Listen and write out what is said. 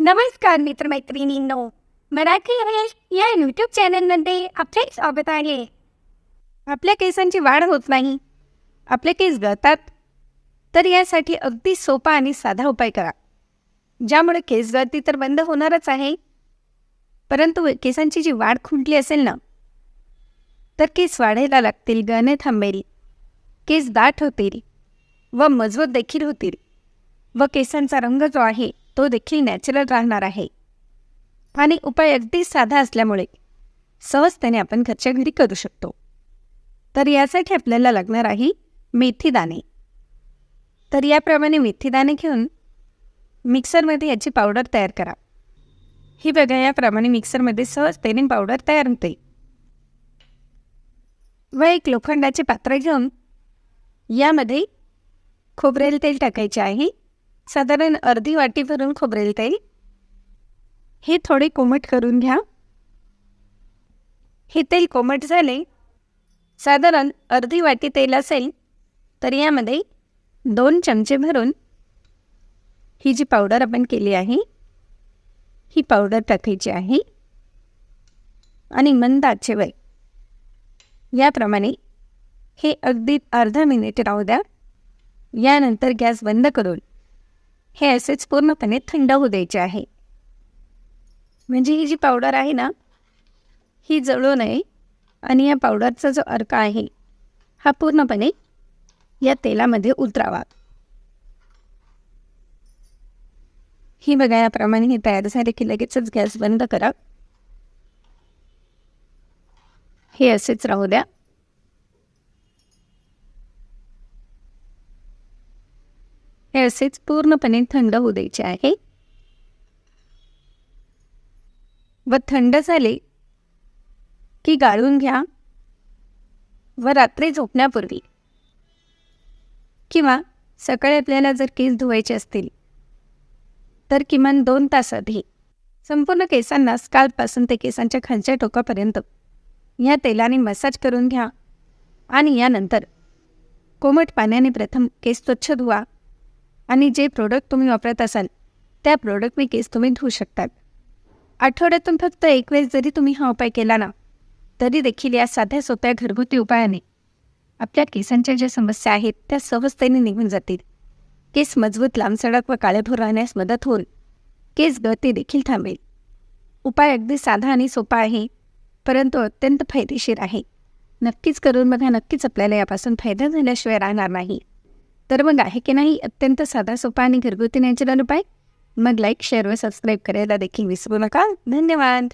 नमस्कार मित्रमैत्रिणींनो मराठी हवेश या यूट्यूब चॅनलमध्ये आपले स्वागत आहे. आपल्या केसांची वाढ होत नाही आपले केस गळतात तर यासाठी अगदी सोपा आणि साधा उपाय करा. ज्यामुळे केस गळती तर बंद होणारच आहे परंतु केसांची जी वाढ खुंटली असेल ना तर केस वाढायला लागतील गळणे थांबेल केस दाट होतील व मजबूत देखील होतील व केसांचा रंग जो आहे तो देखील नॅचरल राहणार आहे. आणि उपाय अगदी साधा असल्यामुळे सहजतेने आपण घरच्या घरी करू शकतो. तर यासाठी आपल्याला लागणार आहे मेथी दाणे. तर याप्रमाणे मेथी दाणे घेऊन मिक्सरमध्ये याची पावडर तयार करा. ही बघा याप्रमाणे मिक्सरमध्ये सहज सहजतेने पावडर तयार होते. व एक लोखंडाचे पात्र घेऊन यामध्ये खोबरेल तेल टाकायचे आहे. साधारण अर्धी वाटी भरून खोबरेल तेल. हे थोडे कोमट करून घ्या. हे तेल कोमट झाले. साधारण अर्धी वाटी तेल असेल तर यामध्ये दोन चमचे भरून ही जी पावडर आपण केली आहे ही पावडर टाकायची आहे. आणि मंद आचेवर याप्रमाणे हे अगदी अर्धा मिनिट राहू द्या. यानंतर गॅस बंद करून हे असेच पूर्णपणे थंड होऊ द्यायचे आहे. म्हणजे ही जी पावडर आहे ना ही जळू नये. आणि या पावडरचा जो अर्क आहे हा पूर्णपणे या तेलामध्ये उतरावा. ही बघा याप्रमाणे हे तयार झाले की लगेचच गॅस बंद करा. हे असेच राहू द्या. हे असेच पूर्णपणे थंड होऊ द्यायचे आहे. व थंड झाले की गाळून घ्या व रात्री झोपण्यापूर्वी किंवा सकाळी आपल्याला जर केस धुवायचे असतील तर किमान दोन तास आधी. संपूर्ण केसांना स्काल्पपासून ते केसांच्या खालच्या टोकापर्यंत. या तेलाने मसाज करून घ्या. आणि यानंतर कोमट पाण्याने प्रथम केस स्वच्छ धुवा. आणि जे प्रोडक्ट तुम्ही वापरत असाल त्या प्रोडक्टने केस तुम्ही धुवू शकतात. आठवड्यातून फक्त एक वेळेस जरी तुम्ही हा उपाय केला ना तरी देखील या साध्या सोप्या घरगुती उपायाने आपल्या केसांच्या ज्या समस्या आहेत त्या सहजतेने निघून जातील. केस मजबूत लांबसडक व काळेभोर राहण्यास मदत होऊन केस गळती देखील थांबेल. उपाय अगदी साधा आणि सोपा आहे परंतु अत्यंत फायदेशीर आहे. नक्कीच करून बघा नक्कीच आपल्याला यापासून फायदा झाल्याशिवाय राहणार नाही. तर मग आहे की नाही अत्यंत साधा सोपा आणि घरगुती नॅचरल उपाय? मग लाईक शेअर व सबस्क्राईब करायला देखील विसरू नका. धन्यवाद!